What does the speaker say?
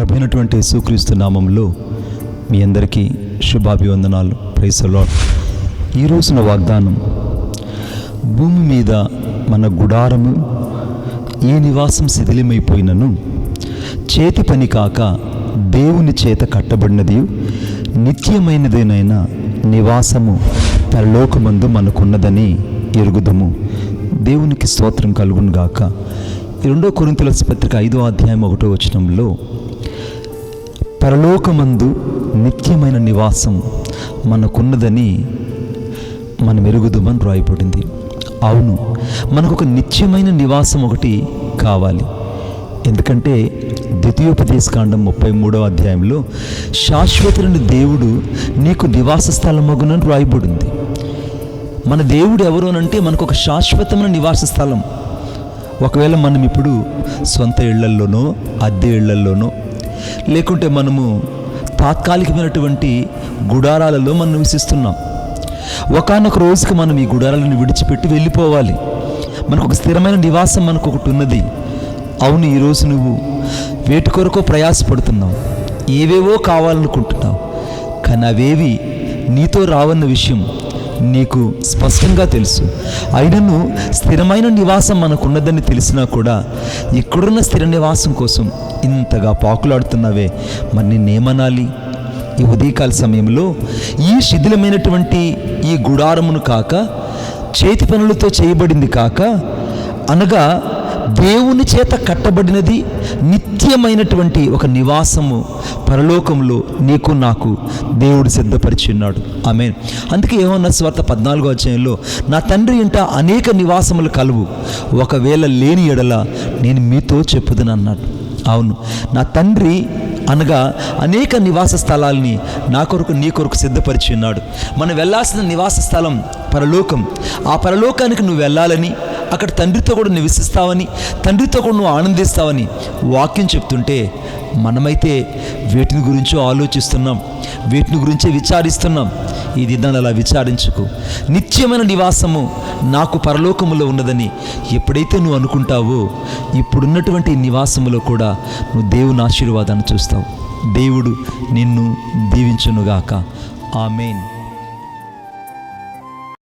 ప్రభైనటువంటి యేసుక్రీస్తు నామంలో మీ అందరికీ శుభాభివందనాలు. ప్రైసలో ఈ రోజున వాగ్దానం భూమి మీద మన గుడారము ఏ నివాసం శిథిలమైపోయినను చేతి పని కాక దేవుని చేత కట్టబడినది నిత్యమైనదేనైనా నివాసము పరలోకమందు మనకున్నదని ఎరుగుదము. దేవునికి స్తోత్రం కలుగునుగాక. రెండో కొరింతల పత్రిక ఐదో అధ్యాయం ఒకటో వచనంలో పరలోకమందు నిత్యమైన నివాసం మనకున్నదని మనం ఎరుగుదమని రాయబడింది అవును మనకు ఒక నిత్యమైన నివాసం ఒకటి కావాలి. ఎందుకంటే ద్వితీయోపదేశకాండం ముప్పై మూడవ అధ్యాయంలో శాశ్వతులని దేవుడు నీకు నివాస స్థలమగునని రాయబడింది మన దేవుడు ఎవరు అంటే మనకు ఒక శాశ్వతమైన నివాస స్థలం. ఒకవేళ మనం ఇప్పుడు సొంత ఇళ్ళల్లోనో అద్దె ఇళ్ళల్లోనో లేకుంటే మనము తాత్కాలికమైనటువంటి గుడారాలలో మనం నివసిస్తున్నాం. ఒకనొక రోజుకి మనం ఈ గుడారాలను విడిచిపెట్టి వెళ్ళిపోవాలి. మనకు ఒక స్థిరమైన నివాసం మనకు ఒకటి ఉన్నది. అవును ఈరోజు నువ్వు వేటి కొరకు ప్రయాసపడుతున్నావు. ఏవేవో కావాలనుకుంటున్నావు. కానీ అవేవి నీతో రావన్న విషయం నీకు స్పష్టంగా తెలుసు. అయినను స్థిరమైన నివాసం మనకున్నదని తెలిసినా కూడా ఇక్కడున్న స్థిర నివాసం కోసం ఇంతగా పాకులాడుతున్నావే. మరి నిన్నేమనాలి? ఈ ఉదయకాల సమయంలో ఈ శిథిలమైనటువంటి ఈ గుడారమును కాక చేతి పనులతో చేయబడింది కాక అనగా దేవుని చేత కట్టబడినది నిత్యమైనటువంటి ఒక నివాసము. పరలోకంలో నీకు నాకు దేవుడు సిద్ధపరిచి ఉన్నాడు ఆమె అందుకే ఏమన్నా స్వార్థ పద్నాలుగో అధ్యాయంలో నా తండ్రి ఇంట అనేక నివాసములు కలువు. ఒకవేళ లేని ఎడల నేను మీతో చెప్పుదని అన్నాడు. అవును. నా తండ్రి అనగా అనేక నివాస స్థలాల్ని నా కొరకు నీ కొరకు సిద్ధపరిచి ఉన్నాడు మనం వెళ్ళాల్సిన నివాస స్థలం పరలోకం. ఆ పరలోకానికి నువ్వు వెళ్ళాలని అక్కడ తండ్రితో కూడా నివసిస్తావని తండ్రితో కూడా నువ్వు ఆనందిస్తావని వాక్యం చెప్తుంటే మనమైతే వీటిని గురించో ఆలోచిస్తున్నాం వీటిని గురించే విచారిస్తున్నాం. ఇది దాన్ని అలా విచారించుకు. నిత్యమైన నివాసము నాకు పరలోకములో ఉన్నదని ఎప్పుడైతే నువ్వు అనుకుంటావో ఇప్పుడున్నటువంటి నివాసములో కూడా నువ్వు దేవుని ఆశీర్వాదాన్ని చూస్తావు. దేవుడు నిన్ను దీవించునుగాక. ఆమెన్.